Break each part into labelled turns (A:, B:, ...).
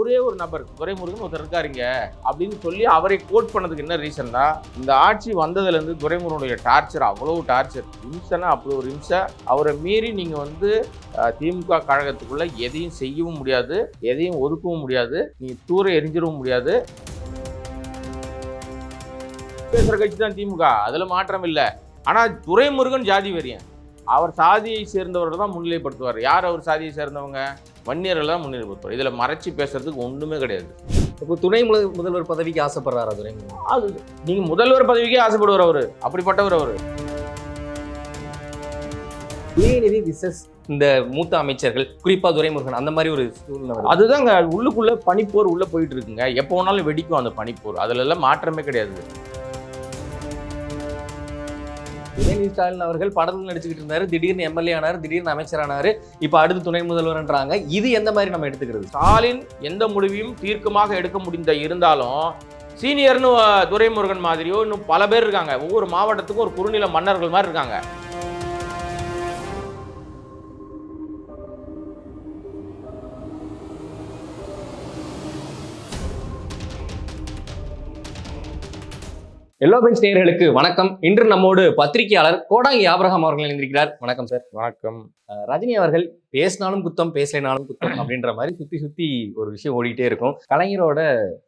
A: ஒரே ஒரு நபர் துரைமுருகன் ஒருத்தர் இருக்காருங்க. அப்படின்னு சொல்லி அவரை கோட் பண்ணதுக்கு என்ன ரீசன்னா இந்த ஆட்சி வந்ததுலேருந்து துரைமுருகனுடைய டார்ச்சர் அவ்வளோ டார்ச்சர் இம்சனா அப்படி ஒரு இம்சை. அவரை மீறி நீங்கள் வந்து திமுக கழகத்துக்குள்ள எதையும் செய்யவும் முடியாது எதையும் ஒதுக்கவும் முடியாது நீங்கள் தூர எரிஞ்சிடவும் முடியாது. பேசுகிற கட்சி தான் திமுக அதில் மாற்றம் இல்லை. ஆனால் துரைமுருகன் ஜாதி வெறியன். அவர் சாதியை சேர்ந்தவர்கள் தான் முன்னிலைப்படுத்துவார். யார் அவர் சாதியை சேர்ந்தவங்க? வன்னியர்கள் தான் முன்னிலைப்படுத்துவார் இதில் மறைச்சி பேசுறதுக்கு ஒன்றுமே கிடையாது.
B: இப்போ துணை முத- முதல்வர் பதவிக்கு ஆசைப்படுறாரா துரைமுருகன்
A: அது நீங்கள் முதல்வர் பதவிக்கே ஆசைப்படுவார் அவர். அப்படிப்பட்டவர் அவர்.
B: உதயநிதி விசஸ் இந்த மூத்த அமைச்சர்கள் குறிப்பா துரைமுருகன் அந்த மாதிரி ஒரு சூழ்நிலை.
A: அதுதாங்க உள்ளுக்குள்ள பனிப்போர் உள்ள போயிட்டு இருக்குங்க. எப்போ வேணாலும் வெடிக்கும் அந்த பனிப்போர். அதுல எல்லாம் மாற்றமே கிடையாது.
B: உதயநிதி ஸ்டாலின் அவர்கள் படத்தில் நடிச்சுக்கிட்டு இருந்தாரு. திடீர்னு எம்எல்ஏ ஆனார் திடீர்னு அமைச்சர் ஆனார். இப்போ அடுத்து துணை முதல்வர்ன்றாங்க. இது எந்த மாதிரி நம்ம எடுத்துக்கிறது?
A: ஸ்டாலின் எந்த முடிவையும் தீர்க்கமாக எடுக்க முடிந்த இருந்தாலும் சீனியர்னு துரைமுருகன் மாதிரியோ இன்னும் பல பேர் இருக்காங்க. ஒவ்வொரு மாவட்டத்துக்கும் ஒரு குறுநில மன்னர்கள் மாதிரி இருக்காங்க.
B: எல்லோ பெஞ்ச் நேயர்களுக்கு வணக்கம். இன்று நம்மோடு பத்திரிகையாளர் கோடாங்கி ஆபிரகாம் அவர்கள் இணைந்திருக்கிறார். வணக்கம் சார்
A: வணக்கம்.
B: ரஜினி அவர்கள் பேசினாலும் குத்தம் பேசலைனாலும் குத்தம் அப்படின்ற மாதிரி சுத்தி சுத்தி ஒரு விஷயம் ஓடிட்டே இருக்கும். கலைஞரோட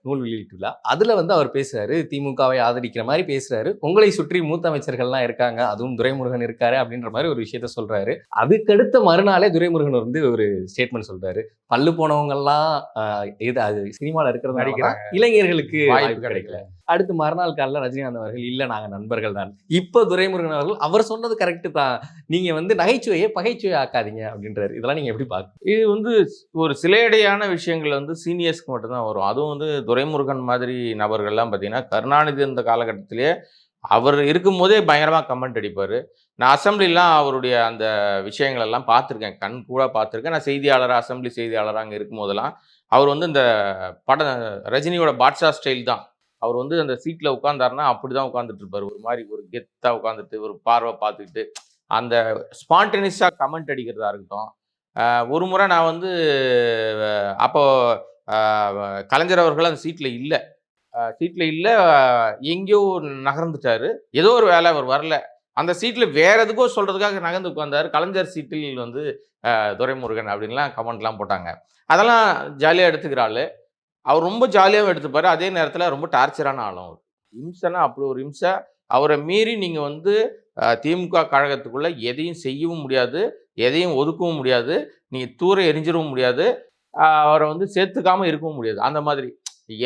B: நூல் வெளியீட்டு விழா அதுல வந்து அவர் பேசுறாரு திமுகவை ஆதரிக்கிற மாதிரி பேசுறாரு. உங்களை சுற்றி மூத்த அமைச்சர்கள்லாம் இருக்காங்க அதுவும் துரைமுருகன் இருக்காரு அப்படின்ற மாதிரி ஒரு விஷயத்த சொல்றாரு. அதுக்கடுத்த மறுநாளே துரைமுருகன் வந்து ஒரு ஸ்டேட்மெண்ட் சொல்றாரு. பல்லு போனவங்க எல்லாம் இது அது சினிமால இருக்கிறது
A: நடிக்கிறாங்க.
B: இளைஞர்களுக்கு
A: வாய்ப்பு
B: கிடைக்கல. அடுத்து மறுநாள் காலைல ரஜினிகாந்த் அவர்கள் இல்ல நாங்க நண்பர்கள் தான். இப்போ துரைமுருகன் அவர்கள் அவர் சொன்னது கரெக்ட் தான். நீங்க வந்து நகைச்சுவையை பகைச்சுவை ஆக்காதீங்க அப்படின்றாரு. இதெல்லாம் நீங்கள் எப்படி பார்க்க
A: இது வந்து ஒரு சிலையடையான விஷயங்கள் வந்து சீனியர்ஸ்க்கு மட்டும்தான் வரும். அதுவும் வந்து துரைமுருகன் மாதிரி நபர்கள்லாம் பார்த்தீங்கன்னா கருணாநிதி இந்த காலகட்டத்திலேயே அவர் இருக்கும்போதே பயங்கரமாக கமெண்ட் அடிப்பார். நான் அசம்பிளிலாம் அவருடைய அந்த விஷயங்கள் எல்லாம் பார்த்துருக்கேன். கண் கூட பார்த்துருக்கேன். நான் செய்தியாளராக அசம்பிளி செய்தியாளராக அங்கே இருக்கும்போதெல்லாம் அவர் வந்து இந்த பட ரஜினியோட பாட்ஷா ஸ்டைல் தான். அவர் வந்து அந்த சீட்டில் உட்காந்தாருன்னா அப்படி தான் உட்காந்துட்டு இருப்பார். ஒரு மாதிரி ஒரு கெத்தாக உட்காந்துட்டு ஒரு பார்வை பார்த்துக்கிட்டு அந்த ஸ்பான்டேனியஸாக கமெண்ட் அடிக்கிறதா இருக்கட்டும் ஒரு முறை நான் வந்து அப்போ கலைஞர் அவர்கள் அந்த சீட்டில் இல்லை. சீட்டில் இல்லை எங்கேயோ நகர்ந்துட்டாரு. ஏதோ ஒரு வேலை அவர் வரல. அந்த சீட்டில் வேற எதுக்கோ சொல்கிறதுக்காக நகர்ந்து உட்காந்தார் கலைஞர் சீட்டில் வந்து துரைமுருகன் அப்படின்லாம் கமெண்ட்லாம் போட்டாங்க. அதெல்லாம் ஜாலியாக எடுத்துக்கிறாள் அவர் ரொம்ப ஜாலியாகவும் எடுத்துப்பார். அதே நேரத்தில் ரொம்ப டார்ச்சரான ஆளும் அவர். இம்சனா அப்படி ஒரு இம்சை. அவரை மீறி நீங்கள் வந்து திமுக கழகத்துக்குள்ள எதையும் செய்யவும் முடியாது எதையும் ஒதுக்கவும் முடியாது நீங்கள் தூர எரிஞ்சிடவும் முடியாது அவரை வந்து சேர்த்துக்காமல் இருக்கவும் முடியாது. அந்த மாதிரி.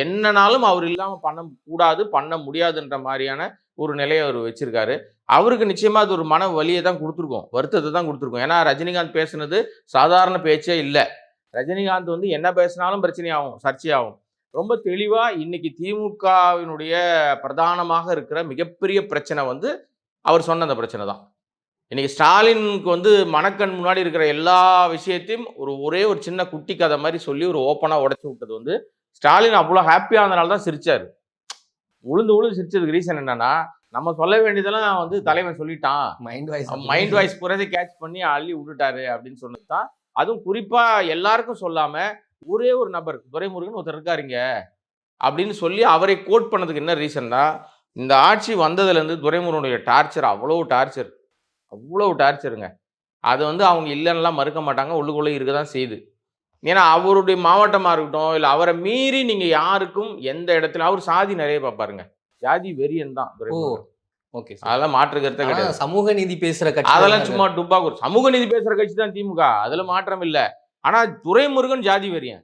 A: என்னனாலும் அவர் இல்லாமல் பண்ண கூடாது பண்ண முடியாதுன்ற மாதிரியான ஒரு நிலையை அவர் வச்சிருக்காரு. அவருக்கு நிச்சயமாக அது ஒரு மன வலியை தான் கொடுத்துருக்கோம். வருத்தத்தை தான் கொடுத்துருக்கோம். ஏன்னா ரஜினிகாந்த் பேசுனது சாதாரண பேச்சே இல்லை. ரஜினிகாந்த் வந்து என்ன பேசினாலும் பிரச்சனையாகும் சர்ச்சையாகும். ரொம்ப தெளிவாக இன்னைக்கு திமுகவினுடைய பிரதானமாக இருக்கிற மிகப்பெரிய பிரச்சனை வந்து அவர் சொன்ன அந்த பிரச்சனை தான். இன்னைக்கு ஸ்டாலினுக்கு வந்து மணக்கண் முன்னாடி இருக்கிற எல்லா விஷயத்தையும் ஒரு ஒரே ஒரு சின்ன குட்டி கதை மாதிரி சொல்லி ஒரு ஓப்பனாக உடைச்சு விட்டது வந்து ஸ்டாலின் அவ்வளோ ஹாப்பியாக இருந்தனால தான் சிரிச்சார். உளுந்து உளுந்து சிரிச்சதுக்கு ரீசன் என்னன்னா நம்ம சொல்ல வேண்டியதெல்லாம் வந்து தலைவன் சொல்லிட்டான்.
B: மைண்ட் வாய்ஸ்
A: மைண்ட் வாய்ஸ் புறதை கேட்ச் பண்ணி அள்ளி விட்டுட்டாரு அப்படின்னு சொன்னது தான். அதுவும் குறிப்பா எல்லாருக்கும் சொல்லாம ஒரே ஒரு நபர் துரைமுருகன் ஒருத்தர் இருக்காருங்க அப்படின்னு சொல்லி அவரை கோட் பண்ணதுக்கு என்ன ரீசன்னா இந்த ஆட்சி வந்ததுலேருந்து துரைமுருகனுடைய டார்ச்சர் அவ்வளோ டார்ச்சர் அவ்வளோ டார்ச்சருங்க. அது வந்து அவங்க இல்லைன்னுலாம் மறுக்க மாட்டாங்க உள்ளுக்குள்ளே இருக்க தான் செய்யுது ஏன்னா அவருடைய மாவட்டமாக இருக்கட்டும் இல்லை அவரை மீறி நீங்கள் யாருக்கும் எந்த இடத்துல அவர் சாதி நிறைய பார்ப்பாருங்க. ஜாதி வெறியன் தான்
B: ஓகே
A: அதெல்லாம் மாற்று கருத்தே கிடையாது.
B: சமூக நீதி பேசுற கட்சி
A: அதெல்லாம் சும்மா டுப்பாக்கூர் சமூக நீதி பேசுற கட்சி தான் திமுக. அதுல மாற்றம் இல்ல. ஆனா துரைமுருகன் ஜாதி வெறியன்.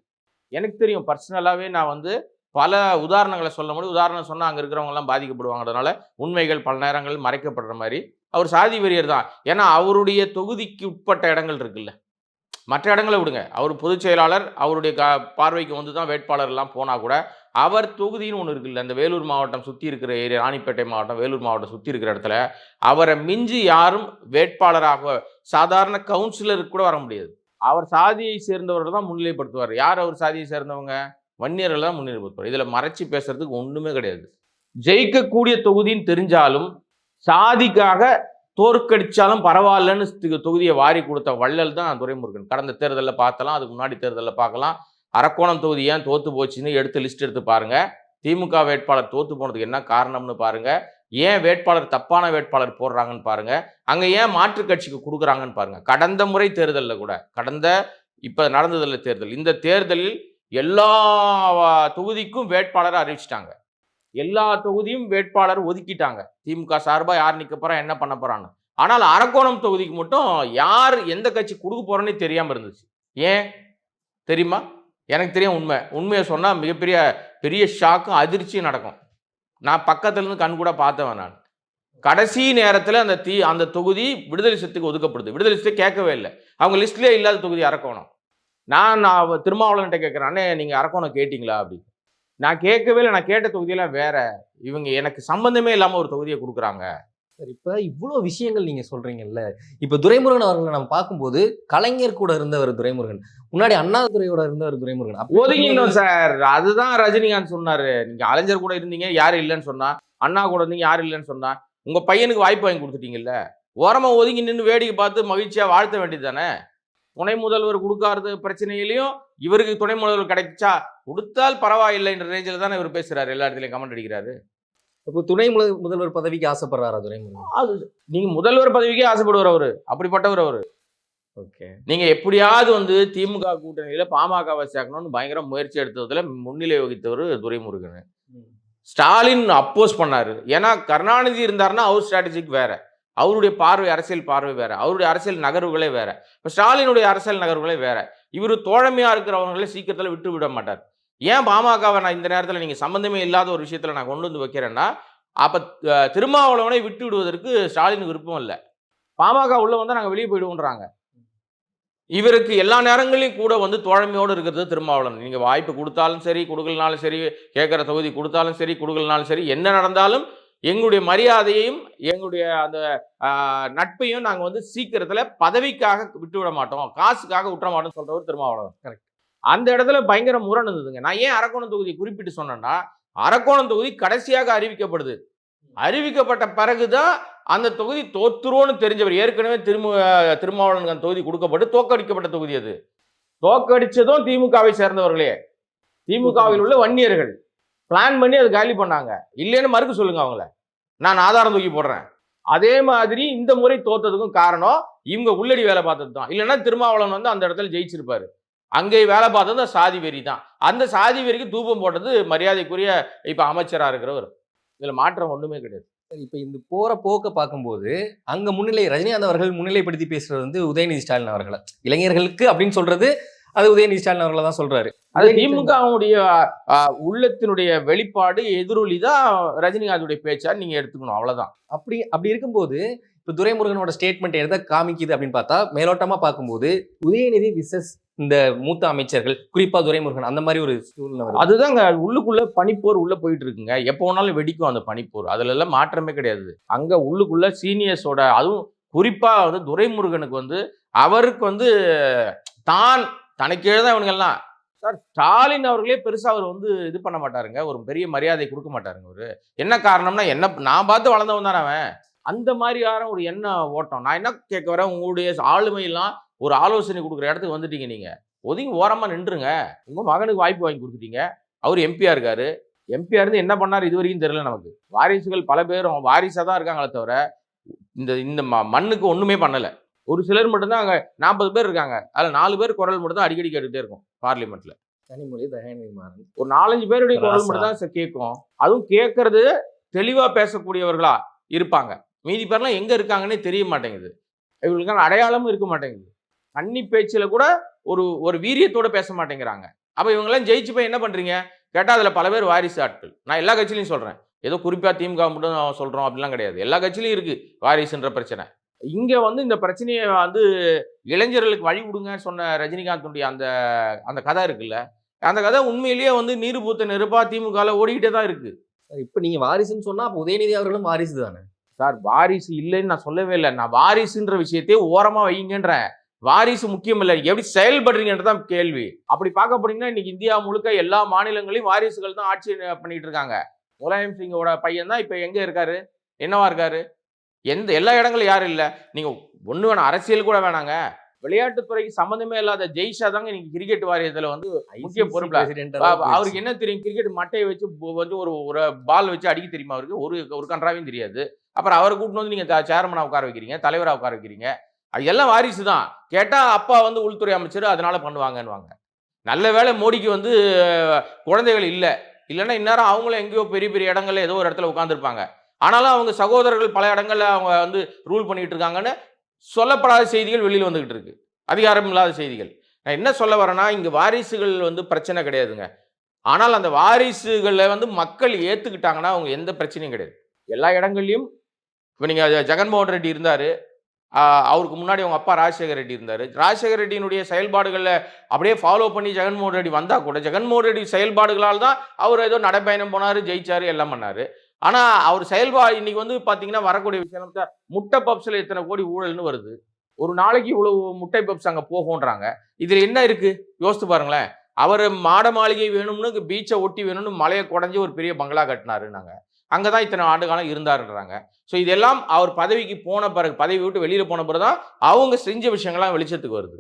A: எனக்கு தெரியும் பர்சனலாவே நான் வந்து பல உதாரணங்களை சொல்ல முடியும் உதாரணம் சொன்னால் அங்கே இருக்கிறவங்கலாம் பாதிக்கப்படுவாங்கிறதுனால உண்மைகள் பல நேரங்கள் மறைக்கப்படுற மாதிரி அவர் சாதி வெறியர் தான். ஏன்னா அவருடைய தொகுதிக்கு உட்பட்ட இடங்கள் இருக்குல்ல. மற்ற இடங்களை விடுங்க. அவர் பொதுச் செயலாளர் அவருடைய க பார்வைக்கு வந்து தான் வேட்பாளர்லாம் போனால் கூட அவர் தொகுதின்னு ஒன்று இருக்குல்ல. அந்த வேலூர் மாவட்டம் சுற்றி இருக்கிற ஏரியா ராணிப்பேட்டை மாவட்டம் வேலூர் மாவட்டம் சுற்றி இருக்கிற இடத்துல அவரை மிஞ்சி யாரும் வேட்பாளராக சாதாரண கவுன்சிலருக்கு கூட வர முடியாது. அவர் சாதியை சேர்ந்தவர்கள் தான் முன்னிலைப்படுத்துவார். யார் அவர் சாதியை சேர்ந்தவங்க? வன்னியர்கள் தான் முன்னிலைப்படுத்துவார் இதில் மறைச்சி பேசுறதுக்கு ஒன்றுமே கிடையாது. ஜெயிக்கக்கூடிய தொகுதின்னு தெரிஞ்சாலும் சாதிக்காக தோற்கடிச்சாலும் பரவாயில்லன்னு தொகுதியை வாரி கொடுத்த வள்ளல் தான் துரைமுருகன். கடந்த தேர்தலில் பார்த்தலாம் அதுக்கு முன்னாடி தேர்தலில் பார்க்கலாம். அரக்கோணம் தொகுதி ஏன் தோற்று போச்சுன்னு எடுத்து லிஸ்ட் எடுத்து பாருங்கள் திமுக வேட்பாளர் தோற்று போனதுக்கு என்ன காரணம்னு பாருங்கள் ஏன் வேட்பாளர் தப்பான வேட்பாளர் போடுறாங்கன்னு பாருங்கள் அங்கே ஏன் மாற்றுக் கட்சிக்கு கொடுக்குறாங்கன்னு பாருங்கள் கடந்த முறை தேர்தலில் கூட கடந்த இப்போ நடந்ததில் தேர்தல். இந்த தேர்தலில் எல்லா தொகுதிக்கும் வேட்பாளரை அறிவிச்சிட்டாங்க. எல்லா தொகுதியும் வேட்பாளர் ஒதுக்கிட்டாங்க. திமுக சார்பாக யார் நிற்க போகிறா என்ன பண்ண போகிறான்னு ஆனால் அரக்கோணம் தொகுதிக்கு மட்டும் யார் எந்த கட்சி கொடுக்க போகிறோன்னே தெரியாமல் இருந்துச்சு. ஏன்? தெரியுமா? எனக்கு தெரியும் உண்மை. உண்மையை சொன்னால் மிகப்பெரிய பெரிய ஷாக்கும் அதிர்ச்சியும் நடக்கும். நான் பக்கத்துலேருந்து கண் கூட பார்த்தவன் நான். கடைசி நேரத்தில் அந்த தீ அந்த தொகுதி விடுதலை சத்துக்கு ஒதுக்கப்படுது. விடுதலை சித்து கேட்கவே இல்லை. அவங்க லிஸ்ட்லேயே இல்லாத தொகுதி அரக்கோணம். நான் நான் திருமாவளவன்கிட்ட கேட்குறேன் அண்ணே நீங்கள் அரக்கோணம் கேட்டிங்களா? அப்படி நான் கேட்கவே இல்லை. நான் கேட்ட தொகுதியெல்லாம் வேற. இவங்க எனக்கு சம்பந்தமே இல்லாமல் ஒரு தொகுதியை கொடுக்குறாங்க.
B: சார் இப்ப இவ்வளவு விஷயங்கள் நீங்க சொல்றீங்கல்ல. இப்ப துரைமுருகன் அவர்களை நம்ம பார்க்கும்போது கலைஞர் கூட இருந்தவர் துரைமுருகன். முன்னாடி அண்ணாதுரையோட இருந்தவர் துரைமுருகன்.
A: ஒதுங்கிடணும் சார். அதுதான் ரஜினிகாந்த் சொன்னாரு. நீங்க அலைஞர் கூட இருந்தீங்க யாரும் இல்லைன்னு சொன்னா. அண்ணா கூட இருந்தீங்க யாரும் இல்லைன்னு சொன்னா. உங்க பையனுக்கு வாய்ப்பு வாங்கி கொடுத்துட்டீங்கல்ல. ஓரமா ஒதுங்கி நின்று வேடிக்கை பார்த்து மகிழ்ச்சியா வாழ்த்த வேண்டியது தானே? துணை முதல்வர் கொடுக்காத பிரச்சனையிலையும் இவருக்கு துணை முதல்வர் கிடைச்சா கொடுத்தால் பரவாயில்லைன்ற ரேஞ்சில் தானே இவர் பேசுறாரு. எல்லா இடத்துலயும் கமெண்ட் அடிக்கிறாரு.
B: இப்போ துணை முத- முதல்வர் பதவிக்கு ஆசைப்படுறாரா துரைமுருகன்
A: அது நீங்க முதல்வர் பதவிக்கே ஆசைப்படுவார் அவரு. அப்படிப்பட்டவர் அவரு.
B: ஓகே.
A: நீங்க எப்படியாவது வந்து திமுக கூட்டணியில பாமகவை சேர்க்கணும்னு பயங்கர முயற்சி எடுத்ததுல முன்னிலை வகித்தவர் துரைமுருகன். ஸ்டாலின் அப்போஸ் பண்ணாரு. ஏன்னா கருணாநிதி இருந்தாருன்னா அவர் ஸ்ட்ராட்டஜிக் வேற. அவருடைய பார்வை அரசியல் பார்வை வேற அவருடைய அரசியல் நகர்வுகளே வேற. இப்போ ஸ்டாலினுடைய அரசியல் நகர்வுகளே வேற. இவர் தோழமையா இருக்கிறவங்களே சீக்கிரத்தில் விட்டு விட மாட்டார். ஏன் பாமகவை நான் இந்த நேரத்தில் நீங்கள் சம்மந்தமே இல்லாத ஒரு விஷயத்தில் நான் கொண்டு வந்து வைக்கிறேன்னா அப்போ திருமாவளவனை விட்டு விடுவதற்கு ஸ்டாலின் விருப்பம் இல்லை. பாமக உள்ள வந்தால் நாங்கள் வெளியே போயிடுவோன்றாங்க. இவருக்கு எல்லா நேரங்களையும் கூட வந்து தோழமையோடு இருக்கிறது திருமாவளவன். நீங்கள் வாய்ப்பு கொடுத்தாலும் சரி கொடுக்கலனாலும் சரி கேட்குற தொகுதி கொடுத்தாலும் சரி கொடுக்கலனாலும் சரி என்ன நடந்தாலும் எங்களுடைய மரியாதையையும் எங்களுடைய அந்த நட்பையும் நாங்கள் வந்து சீக்கிரத்தில் பதவிக்காக விட்டு விட மாட்டோம். காசுக்காக விட்டுற மாட்டோம்னு சொல்றவர் திருமாவளவன்.
B: Correct.
A: அந்த இடத்துல பயங்கர முரண் இருந்ததுங்க. நான் ஏன் அரக்கோணம் தொகுதியை குறிப்பிட்டு சொன்னேன்னா அரக்கோணம் தொகுதி கடைசியாக அறிவிக்கப்படுது. அறிவிக்கப்பட்ட பிறகுதான் அந்த தொகுதி தோத்துருவோன்னு தெரிஞ்சவர். ஏற்கனவே திரும்ப திருமாவளவனுக்கு அந்த தொகுதி கொடுக்கப்பட்டு தோக்கடிக்கப்பட்ட தொகுதி அது. தோக்கடிச்சதும் திமுகவை சேர்ந்தவர்களே. திமுகவில் உள்ள வன்னியர்கள். பிளான் பண்ணி அதை காலி பண்ணாங்க. இல்லைன்னு மறுக்க சொல்லுங்க அவங்கள. நான் ஆதாரம் தூக்கி போடுறேன். அதே மாதிரி இந்த முறை தோத்ததுக்கும் காரணம் இவங்க உள்ளடி வேலை பார்த்தது தான். இல்லைன்னா திருமாவளவன் வந்து அந்த இடத்துல ஜெயிச்சிருப்பாரு. அங்கே வேலை பார்த்தது சாதி வெறி தான். அந்த சாதி வெறிக்கு தூபம் போட்டது மரியாதைக்குரிய இப்போ அமைச்சராக இருக்கிறவர். இதில் மாற்றம் ஒன்றுமே கிடையாது.
B: இப்போ இந்த போற போக்க பார்க்கும்போது அங்க முன்னிலை ரஜினிகாந்த் அவர்கள் முன்னிலைப்படுத்தி பேசுறது வந்து உதயநிதி ஸ்டாலின் அவர்களை. இளைஞர்களுக்கு அப்படின்னு சொல்றது அது உதயநிதி ஸ்டாலின் அவர்களை தான் சொல்றாரு.
A: அது திமுகவுடைய உள்ளத்தினுடைய வெளிப்பாடு எதிரொலி தான் ரஜினிகாந்துடைய பேச்சா நீங்க எடுத்துக்கணும் அவ்வளவுதான்.
B: அப்படி அப்படி இருக்கும்போது இப்ப துரைமுருகனோட ஸ்டேட்மெண்ட் எதை காமிக்குது அப்படின்னு பார்த்தா மேலோட்டமா பார்க்கும்போது உதயநிதி விசஸ் இந்த மூத்த அமைச்சர்கள் குறிப்பா துரைமுருகன் அந்த மாதிரி ஒரு சூழ்நிலை.
A: அதுதாங்க உள்ளுக்குள்ள பனிப்போர் உள்ள போயிட்டு இருக்குங்க. எப்போ வேணாலும் வெடிக்கும் அந்த பனிப்போர். அதுல எல்லாம் மாற்றமே கிடையாது. அங்க உள்ளுக்குள்ள சீனியர்ஸோட அதுவும் குறிப்பா வந்து துரைமுருகனுக்கு வந்து அவருக்கு வந்து தான் தனக்கே தான் இவனுங்கெல்லாம். சார். ஸ்டாலின் அவர்களே பெருசா அவர் வந்து இது பண்ண மாட்டாருங்க. ஒரு பெரிய மரியாதை கொடுக்க மாட்டாருங்க அவரு. என்ன காரணம்னா என்ன நான் பார்த்து வளர்ந்தவன் தானே அவன். அந்த மாதிரியான ஒரு எண்ண ஓட்டம். நான் என்ன கேட்க வரேன்? உங்களுடைய ஆளுமையெல்லாம் ஒரு ஆலோசனை கொடுக்குற இடத்துக்கு வந்துட்டீங்க நீங்க. ஒதுங்கி ஓரமா நின்றுங்க உங்க மகனுக்கு வாய்ப்பு வாங்கி கொடுத்துட்டீங்க. அவர் எம்பியா இருக்காரு. எம்பியா இருந்து என்ன பண்ணாரு இது வரைக்கும் தெரியல நமக்கு. வாரிசுகள் பல பேரும் வாரிசா தான் இருக்காங்களே தவிர இந்த இந்த ம- மண்ணுக்கு ஒண்ணுமே பண்ணல. ஒரு சிலர் மட்டும்தான் அங்க நாற்பது பேர் இருக்காங்க. அதுல நாலு பேர் குரல் மட்டும் தான் அடிக்கடி கேட்டுட்டே இருக்கும் பார்லிமெண்ட்ல.
B: கனிமொழி தயாநிதி மாறன்
A: ஒரு நாலஞ்சு பேருடைய குரல். மட்டும் தான் ச- கேட்கும். அதுவும் கேட்கறது தெளிவா பேசக்கூடியவர்களா இருப்பாங்க. மீதி பேர்லாம் எங்க இருக்காங்கன்னே தெரிய மாட்டேங்குது. இவங்களுக்கான அடையாளமும் இருக்க மாட்டேங்குது. கன்னி பேச்சுல கூட ஒரு ஒரு வீரியத்தோட பேச மாட்டேங்கிறாங்க. அப்ப இவங்கெல்லாம் ஜெயிச்சு போய் என்ன பண்றீங்க? கேட்டா அதுல பல பேர் வாரிசு ஆட்கள். நான் எல்லா கட்சியிலையும் சொல்றேன். ஏதோ குறிப்பா திமுக மட்டும் நான் சொல்றோம் அப்படிலாம் கிடையாது. எல்லா கட்சியிலையும் இருக்கு வாரிசுன்ற பிரச்சனை. இங்க வந்து இந்த பிரச்சனையை வந்து இளைஞர்களுக்கு வழி விடுங்க சொன்ன ரஜினிகாந்துடைய அந்த அந்த கதை இருக்குல்ல? அந்த கதை உண்மையிலேயே வந்து நீர் பூத்த நெருப்பா திமுகல ஓடிக்கிட்டே தான் இருக்கு.
B: சார், இப்ப நீங்க வாரிசுன்னு சொன்னா அப்ப உதயநிதி அவர்களும் வாரிசு தானே?
A: சார் வாரிசு இல்லைன்னு நான் சொல்லவே இல்லை. நான் வாரிசுன்ற விஷயத்தையே ஓரமா வைங்கன்றேன். வாரிசு முக்கியம் இல்லை. எப்படி செயல்படுறீங்கன்றது தான் கேள்வி. அப்படி பார்க்க போனீங்கன்னா இன்னைக்கு இந்தியா முழுக்க எல்லா மாநிலங்களையும் வாரிசுகள் தான் ஆட்சி பண்ணிட்டு இருக்காங்க. முலாயம் சிங்கோட பையன் தான் இப்ப எங்க இருக்காரு? என்னவா இருக்காரு? எந்த எல்லா இடங்களும் யாரும் இல்லை. நீங்க ஒண்ணு வேணாம் அரசியல் கூட வேணாங்க. விளையாட்டுத்துறைக்கு சம்மந்தமே இல்லாத ஜெய்ஷா தாங்க இன்னைக்கு கிரிக்கெட் வாரியத்துல வந்து முக்கிய
B: அளவுக்கு
A: அவருக்கு என்ன தெரியும்? கிரிக்கெட் மட்டையை வச்சு வந்து ஒரு ஒரு பால் வச்சு அடிக்க தெரியுமா அவருக்கு? ஒரு ஒரு கன்றாவையும் தெரியாது. அப்புறம் அவரை கூட்டிட்டு வந்து நீங்க சேர்மனா உட்கார வைக்கிறீங்க தலைவரா உட்கார வைக்கிறீங்க. அது எல்லாம் வாரிசு தான் கேட்டா அப்பா வந்து உள்துறை அமைச்சர் அதனால பண்ணுவாங்கன்னுவாங்க. நல்ல வேளை மோடிக்கு வந்து குழந்தைகள் இல்லை. இல்லைன்னா இந்நேரம் அவங்களும் எங்கேயோ பெரிய பெரிய இடங்கள்ல ஏதோ ஒரு இடத்துல உட்காந்துருப்பாங்க ஆனாலும் அவங்க சகோதரர்கள் பல இடங்களில் அவங்க வந்து ரூல் பண்ணிகிட்டு இருக்காங்கன்னு சொல்லப்படாத செய்திகள் வெளியில் வந்துக்கிட்டு இருக்கு. அதிகாரம் இல்லாத செய்திகள். நான் என்ன சொல்ல வரேன்னா இங்கே வாரிசுகள் வந்து பிரச்சனை கிடையாதுங்க. ஆனால் அந்த வாரிசுகளை வந்து மக்கள் ஏற்றுக்கிட்டாங்கன்னா அவங்க எந்த பிரச்சனையும் கிடையாது. எல்லா இடங்கள்லையும் இப்போ நீங்கள் ஜெகன்மோகன் ரெட்டி இருந்தார். அவருக்கு முன்னாடி அவங்க அப்பா ராஜசேகர் ரெட்டி இருந்தார். ராஜசேகர் ரெட்டியினுடைய செயல்பாடுகளை அப்படியே ஃபாலோ பண்ணி ஜெகன்மோகன் ரெட்டி வந்தால் கூட ஜெகன்மோகன் ரெட்டி செயல்பாடுகளால் தான் அவர் ஏதோ நடைப்பயணம் போனார் ஜெயிச்சார் எல்லாம் பண்ணார். ஆனா அவர் செயல்பா இன்னைக்கு வந்து பாத்தீங்கன்னா வரக்கூடிய விஷயம் சார் முட்டை பப்ஸ்ல எத்தனை கோடி ஊழல்னு வருது. ஒரு நாளைக்கு இவ்வளவு முட்டை பப்ஸ் அங்க போகும்ன்றாங்க. இதுல என்ன இருக்கு? யோசித்து பாருங்களேன். அவர் மாட மாளிகை வேணும்னு பீச்சை ஒட்டி வேணும்னு மலையை குடஞ்சி ஒரு பெரிய பங்களா கட்டினாருன்னாங்க. அங்கே தான் இத்தனை ஆண்டு காலம் இருந்தாருன்றாங்க. ஸோ இதெல்லாம் அவர் பதவிக்கு போன பிறகு பதவி விட்டு வெளியில் போன பிறகு தான் அவங்க செஞ்ச விஷயங்கள்லாம் வெளிச்சத்துக்கு வருது.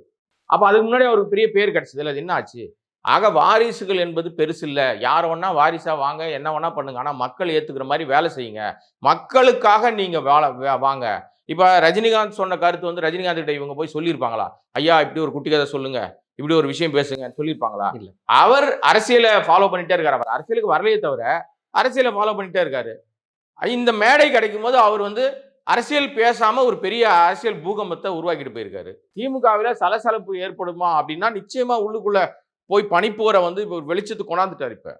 A: அப்போ அதுக்கு முன்னாடி அவருக்கு பெரிய பேர் கிடைச்சது இல்லை. அது என்ன ஆச்சு? ஆக வாரிசுகள் என்பது பெருசு இல்லை யார் வேணா வாரிசா வாங்க என்ன வேணா பண்ணுங்க. ஆனால் மக்கள் ஏற்றுக்கிற மாதிரி வேலை செய்யுங்க. மக்களுக்காக நீங்கள் வேலை வே- வாங்க. இப்போ ரஜினிகாந்த் சொன்ன கருத்து வந்து ரஜினிகாந்த் கிட்ட இவங்க போய் சொல்லியிருப்பாங்களா? ஐயா இப்படி ஒரு குட்டி கதை சொல்லுங்க. இப்படி ஒரு விஷயம் பேசுங்க சொல்லியிருப்பாங்களா?
B: இல்ல.
A: அவர் அரசியலை ஃபாலோ பண்ணிட்டே இருக்காரு. அவர் அரசியலுக்கு வரலையே தவிர அரசியலை ஃபாலோ பண்ணிட்டே இருக்காரு. இந்த மேடை கிடைக்கும் போது அவர் வந்து அரசியல் பேசாம ஒரு பெரிய அரசியல் பூகம்பத்தை உருவாக்கிட்டு போயிருக்காரு. திமுகவில் சலசலப்பு ஏற்படுமா அப்படின்னா நிச்சயமா உள்ளுக்குள்ள போய் பனிப்போரை வந்து இப்போ வெளிச்சத்துக்கு கொண்டாந்துட்டார் இப்போ.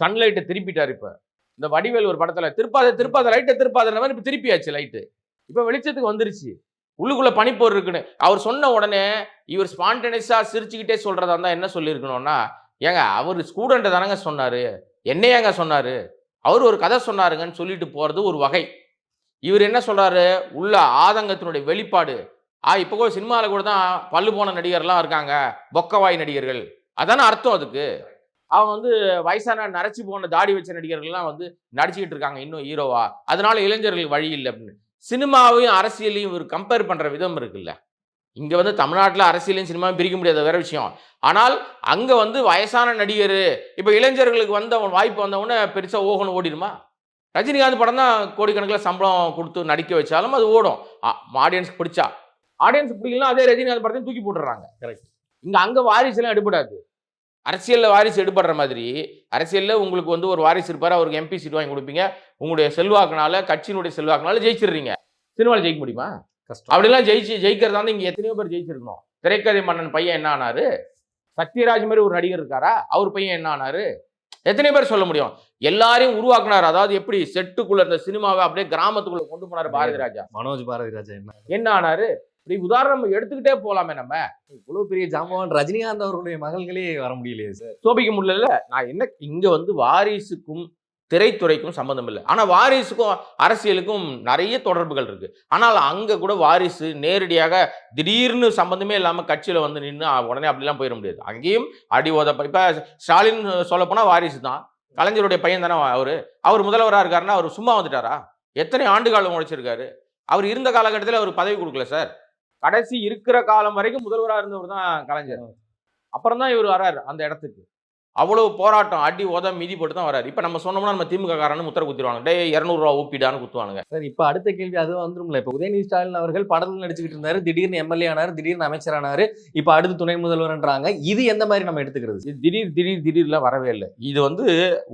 A: சன்லைட்டை திருப்பிட்டார் இப்போ. இந்த வடிவேல் ஒரு படத்தில் திருப்பாத திருப்பாத லைட்டை திருப்பாத மாதிரி இப்போ திருப்பியாச்சு லைட்டு இப்போ வெளிச்சத்துக்கு வந்துருச்சு. உள்ளுக்குள்ளே பனிப்போர் இருக்குன்னு. அவர் சொன்ன உடனே இவர் ஸ்பான்டேனியஸா சிரிச்சுக்கிட்டே சொல்கிறதா இருந்தால் என்ன சொல்லியிருக்கணும்னா ஏங்க அவர் ஸ்டூடெண்ட்டை தானங்க சொன்னாரு. என்னையாங்க சொன்னார்? அவர் ஒரு கதை சொன்னாருங்கன்னு சொல்லிட்டு போகிறது ஒரு வகை. இவர் என்ன சொல்கிறாரு உள்ள ஆதங்கத்தினுடைய வெளிப்பாடு. ஆ இப்போ கூட சினிமாவில் கூட தான் பல்லு போன நடிகர்லாம் இருக்காங்க. பொக்கவாய் நடிகர்கள். அதானே அர்த்தம் அதுக்கு. அவன் வந்து வயசான நரைச்சி போன தாடி வச்ச நடிகர்கள்லாம் வந்து நடிச்சுக்கிட்டு இருக்காங்க இன்னும் ஹீரோவா. அதனால இளைஞர்களுக்கு வழி இல்லை அப்படின்னு. சினிமாவையும் அரசியலையும் இவர் கம்பேர் பண்ணுற விதம் இருக்குல்ல. இங்கே வந்து தமிழ்நாட்டில் அரசியலையும் சினிமாவும் பிரிக்க முடியாத வேற விஷயம். ஆனால் அங்கே வந்து வயசான நடிகர் இப்போ இளைஞர்களுக்கு வந்த வாய்ப்பு வந்தவொடனே பெருசாக ஓகணும் ஓடிடுமா? ரஜினிகாந்த் படம் தான் கோடிக்கணக்கில் சம்பளம் கொடுத்து நடிக்க வச்சாலும் அது ஓடும். ஆடியன்ஸ் பிடிச்சா. ஆடியன்ஸ் பிடிக்கலாம் அதே ரஜினிகாந்த் படத்தையும் தூக்கி போட்டுறாங்க
B: கரெக்ட்
A: இங்க அங்க வாரிசுலாம் எடுபடாது. அரசியல்ல வாரிசு எடுபடுற மாதிரி அரசியல்ல உங்களுக்கு வந்து ஒரு வாரிசு இருப்பாரு அவருக்கு எம்பி சீட் வாங்கி கொடுப்பீங்க. உங்களுடைய செல்வாக்குனால கட்சியினுடைய செல்வாக்குனால ஜெயிச்சிடுறீங்க. சினிமாவில் ஜெயிக்க முடியுமா?
B: கஷ்டம்.
A: அப்படிலாம் ஜெயிச்சு ஜெயிக்கிறதா இருந்தா இங்க எத்தனையோ பேர் ஜெயிச்சிருக்கணும். திரைக்கதை மன்னன் பையன் என்ன ஆனாரு? சத்யராஜ் மாதிரி ஒரு நடிகர் இருக்காரா? அவர் பையன் என்ன ஆனாரு? எத்தனை பேர் சொல்ல முடியும். எல்லாரையும் உருவாக்குனாரு. அதாவது எப்படி செட்டுக்குள்ள இருந்த சினிமாவை அப்படியே கிராமத்துக்குள்ள கொண்டு போனாரு பாரதி ராஜா.
B: மனோஜ் பாரதி ராஜா என்ன?
A: என்ன ஆனாரு? இப்படி உதாரணம் எடுத்துக்கிட்டே போலாமே நம்ம.
B: இவ்வளவு பெரிய ஜாம்பவான் ரஜினிகாந்த் அவர்களுடைய மகள்களே வர முடியலையே சார்.
A: சோபிக்க முடியல நான் என்ன இங்க வந்து வாரிசுக்கும் திரைத்துறைக்கும் சம்மந்தம் இல்லை. ஆனா வாரிசுக்கும் அரசியலுக்கும் நிறைய தொடர்புகள் இருக்கு. ஆனால் அங்க கூட வாரிசு நேரடியாக திடீர்னு சம்பந்தமே இல்லாம கட்சியில வந்து நின்று உடனே அப்படிலாம் போயிட முடியாது. அங்கேயும் அடி உதப்ப இப்ப ஸ்டாலின் சொல்ல போனா வாரிசு தான். கலைஞருடைய பையன் தானே அவரு. அவர் முதல்வரா இருக்காருன்னா அவர் சும்மா வந்துட்டாரா? எத்தனை ஆண்டு காலம் உழைச்சிருக்காரு? அவர் இருந்த காலகட்டத்தில் அவர் பதவி கொடுக்கல சார். கடைசி இருக்கிற காலம் வரைக்கும் முதல்வராக இருந்தவர் தான் கலைஞர். அப்புறம் தான் இவர் வராரு அந்த இடத்துக்கு. அவ்வளவு போராட்டம் அடி உத மிதி போட்டு தான் வராரு இப்போ நம்ம சொன்னோம்னா நம்ம திமுக காரன்னு முத்திர குத்திடுவாங்க. டே இரநூறுவா ஊப்பிடான்னு குத்துவானுங்க.
B: சார் இப்ப அடுத்த கேள்வி அது வந்துரும்ல. இப்ப உதயநிதி ஸ்டாலின் அவர்கள் படத்துல நடிச்சுக்கிட்டு இருந்தாரு. திடீர்னு எம்எல்ஏ ஆனாரு திடீர்னு அமைச்சர் ஆனாரு. இப்ப அடுத்து துணை முதல்வர்ன்றாங்க. இது எந்த மாதிரி நம்ம எடுத்துக்கிறது?
A: திடீர் திடீர் திடீர்லாம் வரவே இல்லை. இது வந்து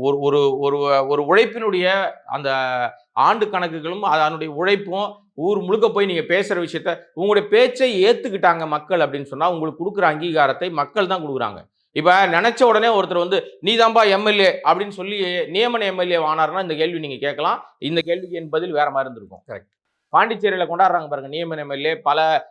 A: ஒரு ஒரு ஒரு ஒரு உழைப்பினுடைய அந்த ஆண்டு கணக்குகளும் அதனுடைய உழைப்பும் ஊர் முழுக்க போய் நீங்க பேசுற விஷயத்த உங்களுடைய பேச்சை ஏத்துக்கிட்டாங்க மக்கள் அப்படின்னு சொன்னா உங்களுக்கு கொடுக்குற அங்கீகாரத்தை மக்கள் தான் கொடுக்குறாங்க. இப்ப நினைச்ச உடனே ஒருத்தர் வந்து நீதாம்பா எம்எல்ஏ அப்படின்னு சொல்லி நியமன எம்எல்ஏ ஆனாருன்னா இந்த கேள்வி நீங்க கேட்கலாம். இந்த கேள்விக்கு என் பதில் வேற மாதிரி இருந்திருக்கும்.
B: Correct.
A: பாண்டிச்சேரியில கொண்டாடுறாங்க பாருங்க நியமன எம்எல்ஏ. பல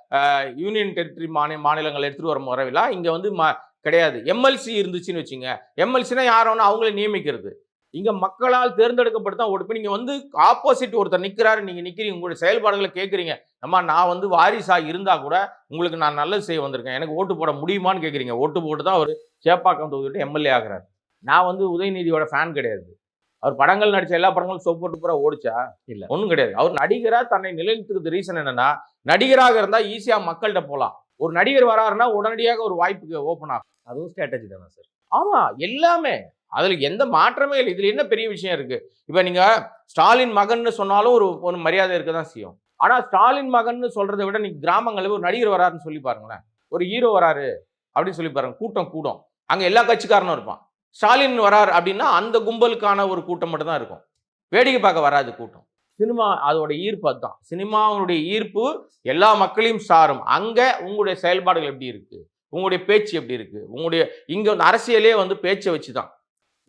A: யூனியன் டெரிட்டரி மாநில மாநிலங்கள் எடுத்துட்டு வர முறையில இங்க வந்து ம- கிடையாது. எம்எல்சி இருந்துச்சுன்னு வச்சுங்க. எம்எல்சினா யாரோன்னு அவங்களே நியமிக்கிறது. இங்க மக்களால் தேர்ந்தெடுக்கப்பட்டு தான் ஓட்டு. இப்ப நீங்க வந்து ஆப்போசிட் ஒருத்தர் நிக்கிறாரு நீங்க நிக்கிறீங்க உங்களுடைய செயல்பாடுகளை கேட்குறீங்க அம்மா நான் வந்து வாரிசா இருந்தா கூட உங்களுக்கு நான் நல்லது செய்ய வந்திருக்கேன். எனக்கு ஓட்டு போட முடியுமான்னு கேட்குறீங்க ஓட்டு போட்டு தான் அவர் சேப்பாக்கம் தொகுதிட்டு எம்எல்ஏ ஆகுறாரு. நான் வந்து உதயநிதியோட ஃபேன் கிடையாது. அவர் படங்கள் நடிச்ச எல்லா படங்களும் சொப்பு பூரா ஓடிச்சா?
B: இல்ல.
A: ஒன்றும் கிடையாது. அவர் நடிகரா தன்னை நிலைநிறுத்துறது ரீசன் என்னன்னா நடிகராக இருந்தா ஈஸியா மக்கள்கிட்ட போகலாம் ஒரு நடிகர் வராருன்னா உடனடியாக ஒரு வாய்ப்புக்கு ஓப்பன் ஆகும்.
B: அதுவும் ஸ்ட்ராட்டஜி தானே சார்
A: ஆமா எல்லாமே. அதில் எந்த மாற்றமே இல்லை. இதில் என்ன பெரிய விஷயம் இருக்குது இப்போ நீங்கள் ஸ்டாலின் மகன்னு சொன்னாலும் ஒரு ஒரு மரியாதை இருக்க தான் செய்யும். ஆனால் ஸ்டாலின் மகன்னு சொல்கிறத விட நீங்கள் கிராமங்களில் ஒரு நடிகர் வராருன்னு சொல்லி பாருங்களேன். ஒரு ஹீரோ வராரு அப்படின்னு சொல்லி பாருங்க. கூட்டம் கூடும். அங்கே எல்லா கட்சிக்காரனும் இருப்பான். ஸ்டாலின் வரார் அப்படின்னா அந்த கும்பலுக்கான ஒரு கூட்டம் மட்டும் தான் இருக்கும். வேடிக்கை பார்க்க வராது கூட்டம். சினிமா அதோட ஈர்ப்பு அதுதான். சினிமாவுடைய ஈர்ப்பு எல்லா மக்களையும் சாரும். அங்கே உங்களுடைய செயல்பாடுகள் எப்படி இருக்குது உங்களுடைய பேச்சு எப்படி இருக்குது உங்களுடைய இங்கே வந்து அரசியலே வந்து பேச்சை வச்சு தான்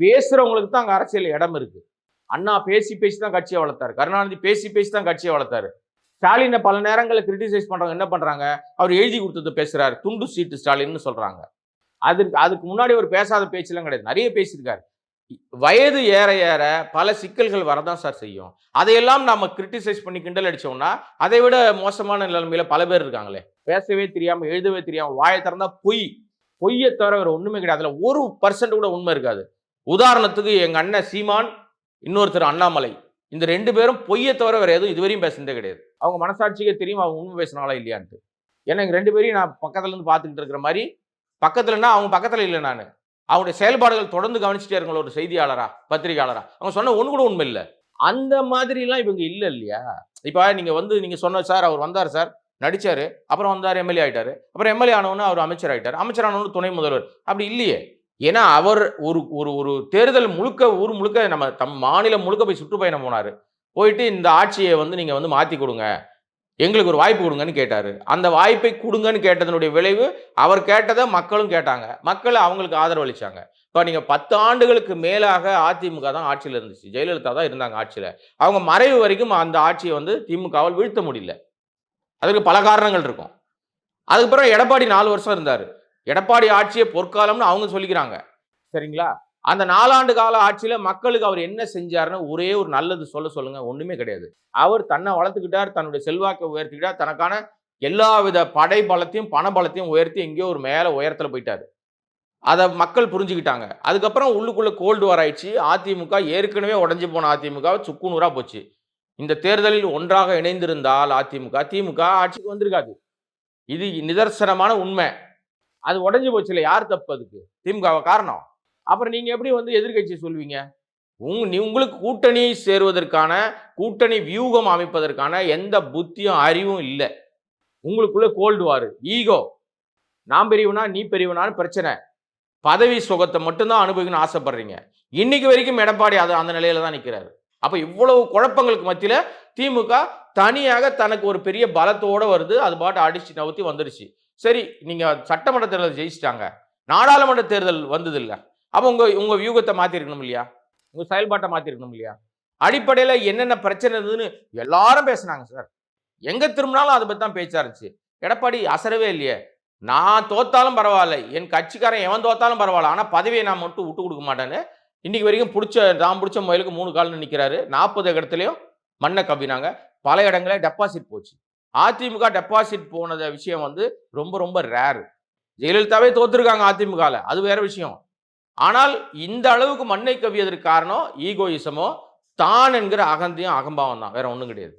A: பேசுகிறவங்களுக்கு தான் அங்கே அரசியல் இடம் இருக்குது அண்ணா பேசி பேசி தான் கட்சியை வளர்த்தாரு. கருணாநிதி பேசி பேசி தான் கட்சியை வளர்த்தாரு. ஸ்டாலினை பல நேரங்களில் கிரிட்டிசைஸ் பண்ணுறாங்க என்ன பண்ணுறாங்க அவர் எழுதி கொடுத்தது பேசுகிறாரு துண்டு சீட்டு ஸ்டாலின்னு சொல்கிறாங்க அதுக்கு அதுக்கு முன்னாடி ஒரு பேசாத பேச்செல்லாம் கிடையாது. நிறைய பேசியிருக்காரு. வயது ஏற ஏற பல சிக்கல்கள் வரதான் சார் செய்யும். அதையெல்லாம் நம்ம கிரிட்டிசைஸ் பண்ணி கிண்டல் அடித்தோம்னா அதை விட மோசமான நிலைமையில் பல பேர் இருக்காங்களே. பேசவே தெரியாமல் எழுதவே தெரியாமல் வாயை திறந்தால் பொய். பொய்யை தவிர ஒன்றுமே கிடையாது. அதில் ஒரு பர்சன்ட் கூட உண்மை இருக்காது. உதாரணத்துக்கு எங்கள் அண்ணன் சீமான் இன்னொருத்தர் அண்ணாமலை. இந்த ரெண்டு பேரும் பொய்யை தவிர வேறு எதுவும் இதுவரையும் பேசுனதே கிடையாது. அவங்க மனசாட்சிக்கே தெரியும் அவங்க உண்மை பேசினாலா இல்லையான்ட்டு. ஏன்னா எங்கள் ரெண்டு பேரையும் நான் பக்கத்துலேருந்து பார்த்துக்கிட்டு இருக்கிற மாதிரி பக்கத்துலன்னா அவங்க பக்கத்தில் இல்லை நான். அவங்களுடைய செயல்பாடுகள் தொடர்ந்து கவனிச்சுட்டே இருக்கணும் ஒரு செய்தியாளரா பத்திரிகையாளரா. அவங்க சொன்ன ஒன்று கூட உண்மை இல்லை. அந்த மாதிரிலாம் இவங்க இல்லை இல்லையா? இப்போ நீங்கள் வந்து நீங்கள் சொன்ன சார் அவர் வந்தார் சார் நடித்தார் அப்புறம் வந்தார் எம்எல்ஏ ஆகிட்டார் அப்புறம் எம்எல்ஏ ஆனவொன்னு அவர் அமைச்சர் ஆகிட்டார் அமைச்சர் ஆனவொன்னு துணை முதல்வர். அப்படி இல்லையே. ஏன்னா அவர் ஒரு ஒரு ஒரு தேர்தல் முழுக்க ஊர் முழுக்க நம்ம தம் மாநிலம் முழுக்க போய் சுற்றுப்பயணம் போனார். போயிட்டு இந்த ஆட்சியை வந்து நீங்கள் வந்து மாற்றி கொடுங்க. எங்களுக்கு ஒரு வாய்ப்பு கொடுங்கன்னு கேட்டார். அந்த வாய்ப்பை கொடுங்கன்னு கேட்டதனுடைய விளைவு அவர் கேட்டதை மக்களும் கேட்டாங்க. மக்கள் அவங்களுக்கு ஆதரவு அளித்தாங்க இப்போ நீங்கள் பத்து ஆண்டுகளுக்கு மேலாக அதிமுக தான் ஆட்சியில் இருந்துச்சு. ஜெயலலிதா தான் இருந்தாங்க ஆட்சியில். அவங்க மறைவு வரைக்கும் அந்த ஆட்சியை வந்து திமுகவால் வீழ்த்த முடியல. அதுக்கு பல காரணங்கள் இருக்கும். அதுக்கப்புறம் எடப்பாடி நாலு வருஷம் இருந்தார். எடப்பாடி ஆட்சியை பொற்காலம்னு அவங்க சொல்லிக்கிறாங்க. சரிங்களா? அந்த நாலாண்டு கால ஆட்சியில மக்களுக்கு அவர் என்ன செஞ்சாருன்னு ஒரே ஒரு நல்லது சொல்ல சொல்லுங்க ஒண்ணுமே கிடையாது. அவர் தன்னை வளர்த்துக்கிட்டார் தன்னுடைய செல்வாக்கை உயர்த்திக்கிட்டார் தனக்கான எல்லா வித படை பலத்தையும் பண பலத்தையும் உயர்த்தி எங்கேயோ ஒரு மேலே உயரத்துல போயிட்டாரு. அதை மக்கள் புரிஞ்சுக்கிட்டாங்க. அதுக்கப்புறம் உள்ளுக்குள்ள கோல்டு வார் ஆயிடுச்சு. அதிமுக ஏற்கனவே உடஞ்சி போன அதிமுக சுக்குநூறா போச்சு. இந்த தேர்தலில் ஒன்றாக இணைந்திருந்தால் அதிமுக திமுக ஆட்சிக்கு வந்திருக்காது. இது நிதர்சனமான உண்மை. அது உடஞ்சி போச்சு இல்லை யார் தப்பு அதுக்கு? திமுக காரணம். அப்புறம் நீங்கள் எப்படி வந்து எதிர்க்கட்சி சொல்வீங்க? உங் நீ உங்களுக்கு கூட்டணி சேருவதற்கான கூட்டணி வியூகம் அமைப்பதற்கான எந்த புத்தியும் அறிவும் இல்லை. உங்களுக்குள்ளே கோல்டு வார் ஈகோ நான் பெரியவனா நீ பெரியவனான்னு பிரச்சனை. பதவி சுகத்தை மட்டும்தான் அனுபவிக்கணும்னு ஆசைப்படுறீங்க. இன்னைக்கு வரைக்கும் எடப்பாடி அது அந்த நிலையில தான் நிற்கிறாரு அப்போ இவ்வளவு குழப்பங்களுக்கு மத்தியில் திமுக தனியாக தனக்கு ஒரு பெரிய பலத்தோடு வருது. அது பாட்டு அடிச்சு நவுத்தி வந்துடுச்சு சரி நீங்க சட்டமன்ற தேர்தல் ஜெயிச்சிட்டாங்க. நாடாளுமன்ற தேர்தல் வந்தது இல்லை அப்போ உங்க உங்க வியூகத்தை மாத்திருக்கணும் இல்லையா? உங்க செயல்பாட்டை மாத்திருக்கணும் இல்லையா? அடிப்படையில் என்னென்ன பிரச்சனை இருந்ததுன்னு எல்லாரும் பேசுனாங்க சார். எங்க திரும்பினாலும் அதை பத்தி தான் பேச்சா இருந்துச்சு எடப்பாடி அசரவே இல்லையே. நான் தோத்தாலும் பரவாயில்ல. என் கட்சிக்காரன் எவன் தோத்தாலும் பரவாயில்ல. ஆனால் பதவியை நான் மட்டும் விட்டு கொடுக்க மாட்டேன்னு இன்னைக்கு வரைக்கும் பிடிச்ச நான் பிடிச்ச முயலுக்கு மூணு கால்னு நிற்கிறாரு நாற்பது இடத்துலையும் மண்ணை கவ்வினாங்க. பல இடங்களே டெபாசிட் போச்சு. அதிமுக டெபாசிட் போனத விஷயம் வந்து ரொம்ப ரொம்ப ரேரு ஜெயலலிதாவே தோத்துருக்காங்க அதிமுகவில் அது வேற விஷயம். ஆனால் இந்த அளவுக்கு மண்ணை கவியதற்கு காரணம் ஈகோயிசமோ தான் என்கிற அகந்தியும் அகம்பாவம் தான். வேற ஒன்றும் கிடையாது.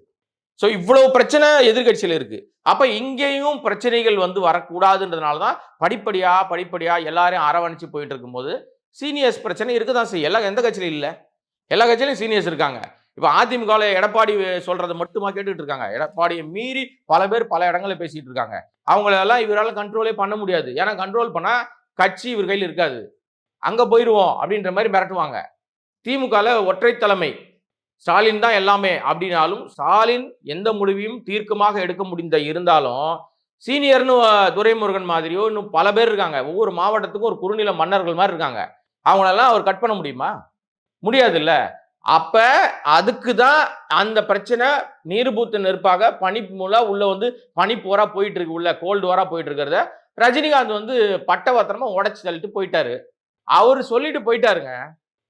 A: ஸோ இவ்வளவு பிரச்சனை எதிர்கட்சியில் இருக்கு. அப்போ இங்கேயும் பிரச்சனைகள் வந்து வரக்கூடாதுன்றதுனால தான் படிப்படியா படிப்படியா எல்லாரையும் அரவணைச்சு போயிட்டு இருக்கும்போது சீனியர்ஸ் பிரச்சனை இருக்க தான் செய்யும். எல்லா எந்த கட்சியிலும் இல்லை. எல்லா கட்சியிலும் சீனியர்ஸ் இருக்காங்க. இப்போ அதிமுகவில் எடப்பாடி சொல்றதை மட்டுமா கேட்டுக்கிட்டு இருக்காங்க. எடப்பாடியை மீறி பல பேர் பல இடங்களில் பேசிட்டு இருக்காங்க. அவங்களெல்லாம் இவரால் கண்ட்ரோலே பண்ண முடியாது. ஏன்னா கண்ட்ரோல் பண்ணால் கட்சி இவர் கையில் இருக்காது. அங்கே போயிடுவோம் அப்படின்ற மாதிரி மிரட்டுவாங்க. திமுகவில் ஒற்றை தலைமை. ஸ்டாலின் தான் எல்லாமே அப்படின்னாலும் ஸ்டாலின் எந்த முடிவையும் தீர்க்கமாக எடுக்க முடிந்த இருந்தாலும் சீனியர்னு துரைமுருகன் மாதிரியோ இன்னும் பல பேர் இருக்காங்க. ஒவ்வொரு மாவட்டத்துக்கும் ஒரு குறுநில மன்னர்கள் மாதிரி இருக்காங்க. அவங்களெல்லாம் அவர் கட் பண்ண முடியுமா? முடியாதுல்ல. அப்ப அதுக்கு தான் அந்த பிரச்சனை நீர்பூத்த நெருப்பாக பனி மூலா உள்ள வந்து பனி போரா போயிட்டு இருக்கு உள்ள கோல்டு வாரா போயிட்டு இருக்கிறத. ரஜினிகாந்த் வந்து பட்டவத்திரமா உடைச்சு தள்ளிட்டு போயிட்டாரு. அவர் சொல்லிட்டு போயிட்டாருங்க.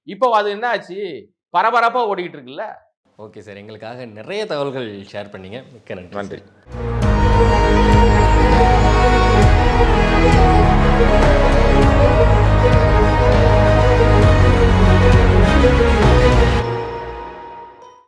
A: இப்போ அது என்ன ஆச்சு? பரபரப்பா ஓடிக்கிட்டு இருக்குல்ல.
B: ஓகே சார் எங்களுக்காக நிறைய தகவல்கள் ஷேர் பண்ணீங்க. மிக்க நன்றி
A: நன்றி.